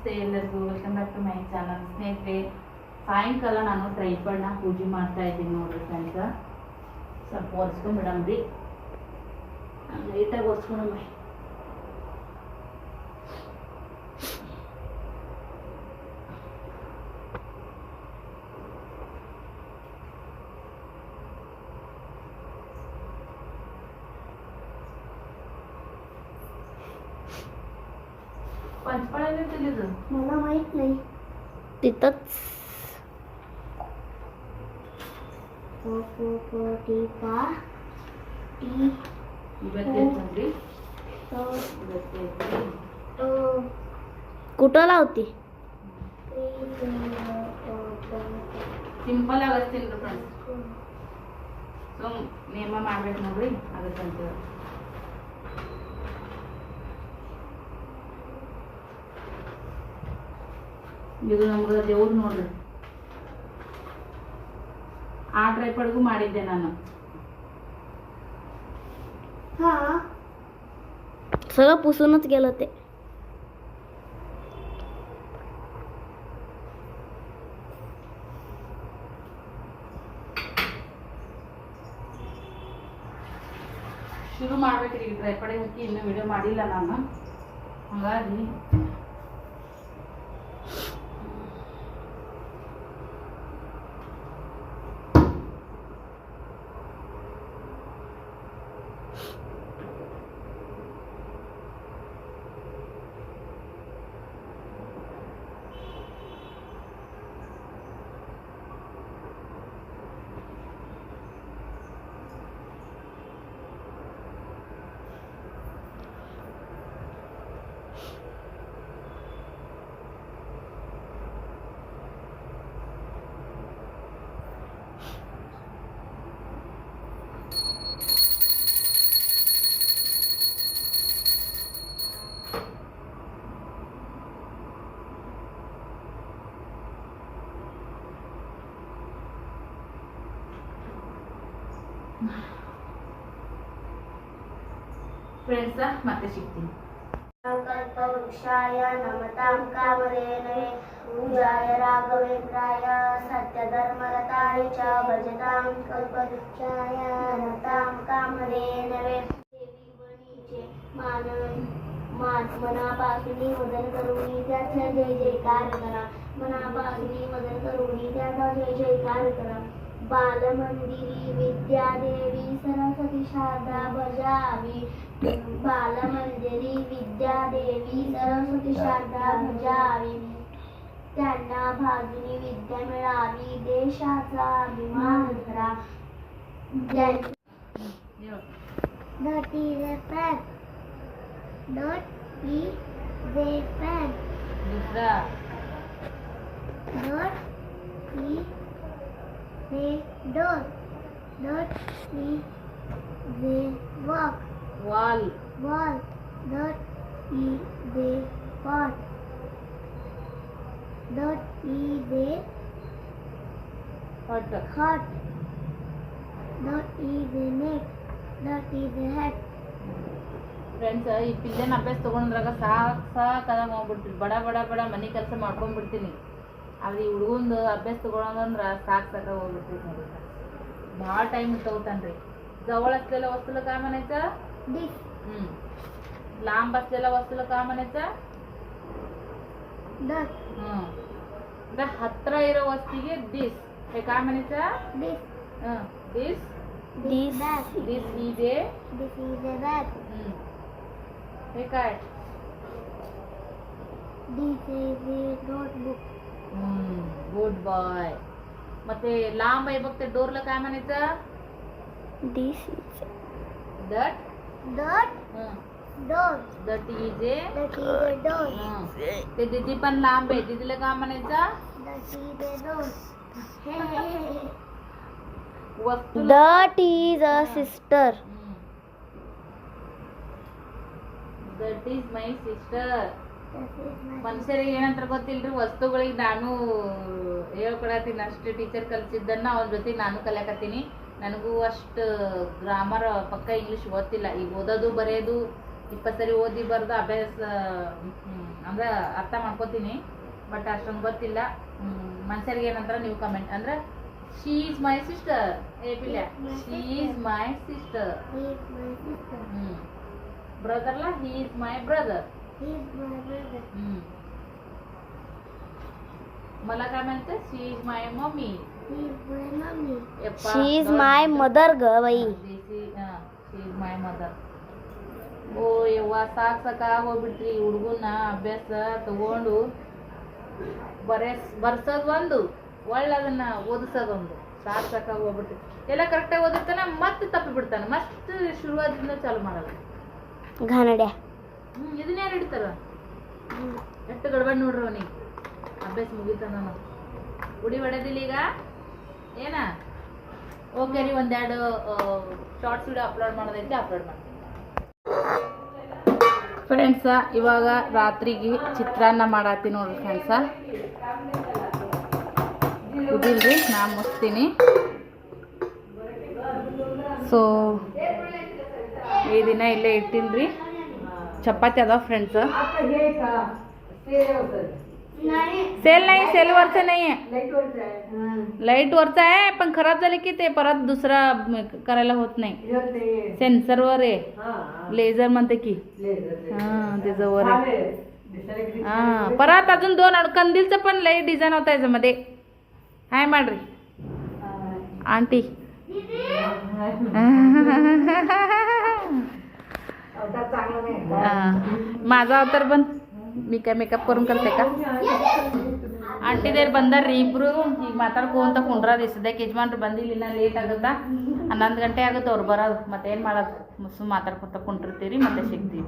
ನಮಸ್ತೆ ಎಲ್ಲರಿಗೂ welcome back to my channel ಸ್ನೇಹಿತರೆ, ಸಾಯಂಕಾಲ ನಾನು ಟ್ರೈಪಡ್ನ ಪೂಜೆ ಮಾಡ್ತಾ ಇದ್ದೀನಿ ನೋಡ್ರಿ ಫ್ರೆಂಡ್ಸ ಸ್ವಲ್ಪ ಒರೆಸ್ಕೊಂಡ್ಬಿಡಮ್ರಿ ಲೈಟಾಗಿ ಒರೆಸ್ಕೊಂಡ್ರಿ होतच. कुठं लावते? सिंपल अगस्तीन नेमा मागत नव्हे ಇದು ನಮ್ಗೆ ದೇವ್ರು ನೋಡ್ರಿ ಆ ಟ್ರೈಪಡ್ಗೂ ಮಾಡಿದ್ದೆ ನಾನು हा सगळं पुसूनच गेलं ते ಶುರು ಮಾಡ್ಬೇಕ್ರಿ ಈಗ ಟ್ರೈಪಡೆ ಹಾಕಿ ಇನ್ನೂ ವಿಡಿಯೋ ಮಾಡಿಲ್ಲ ನಾನು ಹಾಗಾಗಿ प्रेरसा माता शिकतील. कल्पवृक्षाय नमतां कामधेनवे पूजाय च भजतां कल्पवृक्षाय नमतां देवी वणीचे मानन मनापासून वदन करुणी जय जयकार करा। मनापासून करुणी त्याचा जय जयकार करा। बालमंदिरी विद्यादेवी सरस्वती शारदा भजावी बालमंदिरी विद्यादेवी सरस्वती शारदा भजावी त्यांना भागिनी विद्या मिळावी देशाचा अभिमान धरा. दुसरा Dot is a dot. Dot is a walk. Wall Wall. Dot is a pot. Dot is a ಹೊಟ್ಟು hot. Dot is a neck. Dot is a hat. Friends ಈ ಪಿಲ್ಲನ್ ಅಭ್ಯಾಸ ತೊಗೊಂಡ್ರಾಗ ಸಾಕ್ ಸಾಕಾದಾಗ ಹೋಗ್ಬಿಡ್ತೀನಿ ಬಡ ಬಡ ಬಡ ಮನೆ ಕೆಲಸ ಮಾಡ್ಕೊಂಡ್ಬಿಡ್ತೀನಿ ಆದ್ರೆ ಈ ಹುಡುಗಂದು ಅಭ್ಯಾಸ ತೊಗೊಳಂದ್ರ ಸಾಕ್ ಸಾಕ ಹೋಗ್ಬಿಡ್ತೀನಿ ನೋಡಿ ಭಾಳ ಟೈಮ್ ತಗೋತಾನ್ರಿ जवळ असलेल्या वस्तूला काय म्हणायचं This. हम्म. लांब असलेल्या वस्तूला काय म्हणायचं Dot. हं. ಅಂದ್ರೆ ಹತ್ರ ಇರೋ ವಸ್ತಿಗೆ ದಿಸ್ हे काय म्हणायचं This. This This. Bag. This is a This is a bag. हे काय This is a notebook. good boy मग ते लांब आहे बघ ते डोरला काय म्हणायचं? This is that Dot, that is a ते दिदी पण लांब आहे. दिदीला काय म्हणायचं? That is a sister that is my sister ಮನುಷ್ಯರಿಗೆ ಏನಂತ ಗೊತ್ತಿಲ್ರಿ? ವಸ್ತುಗಳಿಗೆ ನಾನು ಹೇಳ್ಕೊಡತ್ತೀನಿ. ಅಷ್ಟು ಟೀಚರ್ ಕಲ್ಸಿದ್ದನ್ನ ಅವನ ಜೊತೆ ನಾನು ಕಲಿಯಕತ್ತೀನಿ. ನನಗೂ ಅಷ್ಟು ಗ್ರಾಮರ್ ಪಕ್ಕ ಇಂಗ್ಲೀಷ್ ಓದ್ತಿಲ್ಲ ಈಗ ಓದೋದು ಬರೆಯೋದು ಇಪ್ಪತ್ತು ಸರಿ ಓದಿ ಬರೆದು ಅಭ್ಯಾಸ ಅಂದ್ರೆ ಅರ್ಥ ಮಾಡ್ಕೋತೀನಿ. ಬಟ್ ಅಷ್ಟೊಂದು ಗೊತ್ತಿಲ್ಲ. ಮನುಷ್ಯರಿಗೆ ಏನಂತಾರೆ ನೀವು ಕಮೆಂಟ್ ಅಂದ್ರೆ ಶಿ ಈಸ್ ಮೈ ಸಿಸ್ಟರ್ ಏ ಪಿಲ್ಯ ಶೀ ಈಸ್ ಮೈ ಸಿಸ್ಟರ್. ಹ್ಞೂ ಬ್ರದರ್ಲ he is my brother He is my brother. हम्म. मला काय म्हणते she is my mummy He is my mommy. She is my mother ग बाई शी ಇಸ್ ಮೈ ಮದರ್ ಓ ಯವ್ವ ಸಾಕ್ ಸಾಕಾಗ ಹೋಗ್ಬಿಟ್ರಿ ಹುಡುಗನ ಅಭ್ಯಾಸ ತಗೊಂಡು ಬರೆಸ್ ಬರ್ಸೋದು ಒಂದು ಒಳ್ಳೆ ಅದನ್ನ ಓದಿಸೋದೊಂದು ಸಾಕ್ ಸಾಕಾಗ ಹೋಗ್ಬಿಟ್ರಿ ಎಲ್ಲ ಕರೆಕ್ಟಾಗಿ ಓದಿರ್ತಾನೆ ಮತ್ತೆ ತಪ್ಪಿ ಬಿಡ್ತಾನೆ ಮತ್ತೆ ಶುರುವಾದಿಂದ ಚಾಲು ಮಾಡಲ್ಲ घाणड्या ಹ್ಮ್ ಇದನ್ನ ಯಾರು ಇಡ್ತಾರ ಎಷ್ಟು ಗಡ್ಬಡ್ ನೋಡ್ರಿ ಅವನಿಗೆ. ಅಭ್ಯಾಸ ಮುಗಿತಾನ ಉಡಿ ಹೊಡೆದಿಲ್ಲ ಈಗ? ಏನ? ಓಕೆ ರೀ, ಒಂದೆರಡು ಶಾರ್ಟ್ಸ್ ವಿಡಿಯೋ ಅಪ್ಲೋಡ್ ಮಾಡೋದೈತೆ ಅಪ್ಲೋಡ್ ಮಾಡ್ತೀನಿ. ಫ್ರೆಂಡ್ಸ ಇವಾಗ ರಾತ್ರಿಗೆ ಚಿತ್ರಾನ್ನ ಮಾಡತ್ತೀನಿ ನೋಡ್ರಿ ಫ್ರೆಂಡ್ಸ ಇದಿಲ್ರಿ ನಾ ಮುಸ್ತೀನಿ ಸೊ ಈ ದಿನ ಇಲ್ಲೇ ಇಟ್ಟಿನ್ರಿ चपात्या दा फ्रेंडचं सेल नाही. सेलवरचं नाही आहे. लाईटवरचं आहे पण खराब झाले की ते परत दुसरा करायला होत नाही. सेन्सरवर आहे. लेझर म्हणते की. हां त्याच्यावर आहे. हां परत अजून दोन कंदीलचं पण लई डिझाईन होता याच्यामध्ये. हाय मांडरी. आंटी. माझा अवतार पण मी काय ಮೇಕಪ್ करून करते का ಆಂಟಿದೇರು ಬಂದಾರ್ರಿ ಇಬ್ರು ಈಗ ಮಾತಾಡ್ಕೊಂತ ಕುಂಡ್ರದ ಸದ್ಯಕ್ಕೆ ಯಜಮಾನ್ರು ಬಂದಿಲ್ಲ ಇನ್ನ ಲೇಟ್ ಆಗುತ್ತಾ ಹನ್ನೊಂದು ಗಂಟೆ ಆಗುತ್ತೆ ಅವ್ರು ಬರೋದು ಮತ್ತೇನು ಮಾಡೋದು ಮುಸು ಮಾತಾಡ್ಕೊತ ಕುಂಟಿರ್ತೀರಿ ಮತ್ತೆ ಸಿಗ್ತೀವಿ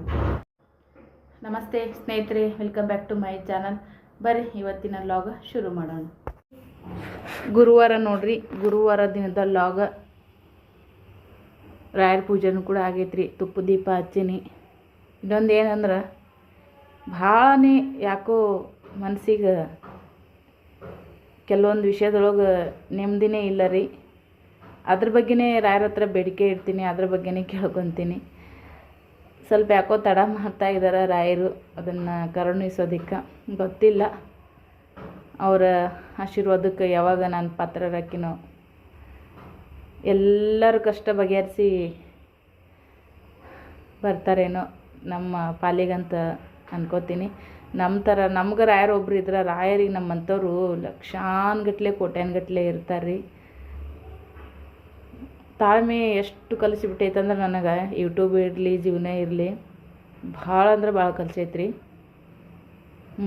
ನಮಸ್ತೆ ಸ್ನೇಹಿತರೆ welcome back to my channel ಬರ್ರಿ ಇವತ್ತಿನ ಲಾಗ್ ಶುರು ಮಾಡೋಣ ಗುರುವಾರ ನೋಡ್ರಿ ಗುರುವಾರ ದಿನದ ಲಾಗ್ ರಾಯರ ಪೂಜೆನೂ ಕೂಡ ಆಗೈತ್ರಿ, ತುಪ್ಪ ದೀಪ ಹಚ್ಚೀನಿ. ಇನ್ನೊಂದು ಏನಂದ್ರೆ ಭಾಳನೇ ಯಾಕೋ ಮನ್ಸಿಗೆ ಕೆಲವೊಂದು ವಿಷಯದೊಳಗೆ ನೆಮ್ಮದಿನೇ ಇಲ್ಲ ರೀ. ಅದ್ರ ಬಗ್ಗೆನೇ ರಾಯರ ಹತ್ರ ಬೇಡಿಕೆ ಇಡ್ತೀನಿ, ಅದ್ರ ಬಗ್ಗೆನೇ ಕೇಳ್ಕೊತೀನಿ. ಸ್ವಲ್ಪ ಯಾಕೋ ತಡ ಮಾಡ್ತಾ ಇದ್ದಾರೆ ರಾಯರು ಅದನ್ನು ಕರುಣಿಸೋದಕ್ಕೆ, ಗೊತ್ತಿಲ್ಲ. ಅವರ ಆಶೀರ್ವಾದಕ್ಕೆ ಯಾವಾಗ ನಾನು ಪಾತ್ರರಾಕಿನೋ. ಎಲ್ಲರ ಕಷ್ಟ ಬಗೆಹರಿಸಿ ಬರ್ತಾರೇನೋ ನಮ್ಮ ಪಾಲಿಗಂತ ಅನ್ಕೋತೀನಿ. ನಮ್ಮ ಥರ ನಮ್ಗೆ ರಾಯರು ಒಬ್ರು ಇದ್ರೆ, ರಾಯರಿಗೆ ನಮ್ಮಂಥವ್ರು ಲಕ್ಷಾನ್ಗಟ್ಲೆ, ಕೋಟ್ಯಾನ್ಗಟ್ಲೆ ಇರ್ತಾರೆ ರೀ ತಾಳ್ಮೆ ಎಷ್ಟು ಕಲಿಸಿಬಿಟ್ಟೈತೆ ಅಂದ್ರೆ ನನಗೆ ಯೂಟ್ಯೂಬ್ ಇರಲಿ, ಜೀವನ ಇರಲಿ, ಭಾಳ ಅಂದ್ರೆ ಭಾಳ ಕಲಿಸೈತ್ರಿ.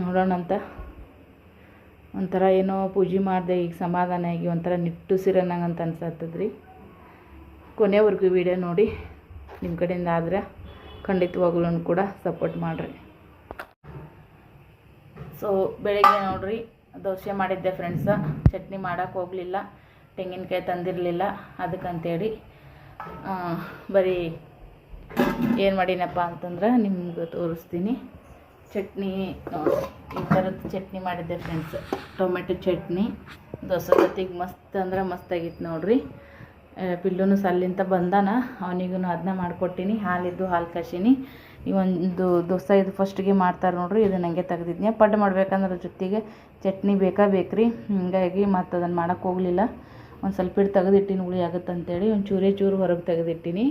ನೋಡೋಣಂತ ಒಂಥರ ಏನೋ ಪೂಜೆ ಮಾಡಿದೆ ಈಗ ಸಮಾಧಾನ ಆಗಿ ಒಂಥರ ನಿಟ್ಟುಸಿರನ್ನಂಗೆ ಅಂತ ಅನ್ಸತ್ತದ್ರಿ ಕೊನೆವರೆಗೂ ವಿಡಿಯೋ ನೋಡಿ. ನಿಮ್ಮ ಕಡೆಯಿಂದ ಆದ್ರೆ ಖಂಡಿತವಾಗ್ಲೂ ಕೂಡ ಸಪೋರ್ಟ್ ಮಾಡಿರಿ. ಸೊ ಬೆಳಗ್ಗೆ ನೋಡಿರಿ, ದೋಸೆ ಮಾಡಿದ್ದೆ ಫ್ರೆಂಡ್ಸ ಚಟ್ನಿ ಮಾಡೋಕ್ಕೆ ಹೋಗಲಿಲ್ಲ. ತೆಂಗಿನಕಾಯಿ ತಂದಿರಲಿಲ್ಲ. ಅದಕ್ಕಂತೇಳಿ ಬರೀ ಏನು ಮಾಡಿನಪ್ಪ ಅಂತಂದ್ರೆ ನಿಮ್ಗೆ ತೋರಿಸ್ತೀನಿ. ಚಟ್ನಿ ನೋಡಿ, ಈ ಥರದ್ದು ಚಟ್ನಿ ಮಾಡಿದ್ದೆ ಫ್ರೆಂಡ್ಸ್ ಟೊಮೆಟೊ ಚಟ್ನಿ. ದೋಸೆ ಜೊತೆಗೆ ಮಸ್ತ್ ಅಂದ್ರೆ ಮಸ್ತಾಗಿತ್ತು ನೋಡಿರಿ. ಪಿಲ್ಲುನು ಸಲ್ಲಿಂತ ಬಂದಾನ. ಅವನಿಗೂ ಅದನ್ನ ಮಾಡಿಕೊಟ್ಟಿನಿ. ಹಾಲಿದ್ದು ಹಾಲು ಕಸಿನಿ ಈ ಒಂದು ದೋಸೆ ಇದು ಫಸ್ಟಿಗೆ ಮಾಡ್ತಾರೆ ನೋಡ್ರಿ ಇದು ನನಗೆ ತೆಗ್ದಿದ್ನಿ ಪಡ್ಡು ಮಾಡ್ಬೇಕಂದ್ರೆ ಜೊತೆಗೆ ಚಟ್ನಿ ಬೇಕಾ ಬೇಕ್ರಿ. ಹಿಂಗಾಗಿ ಮತ್ತು ಅದನ್ನು ಮಾಡೋಕ್ಕೆ ಹೋಗಲಿಲ್ಲ. ಒಂದು ಸ್ವಲ್ಪ ಇಟ್ಟು ತೆಗೆದಿಟ್ಟಿನಿ ಹುಳಿ ಆಗುತ್ತೆ ಅಂತೇಳಿ ಒಂದು ಚೂರೇ ಚೂರು ಹೊರಗೆ ತೆಗೆದಿಟ್ಟಿನಿ.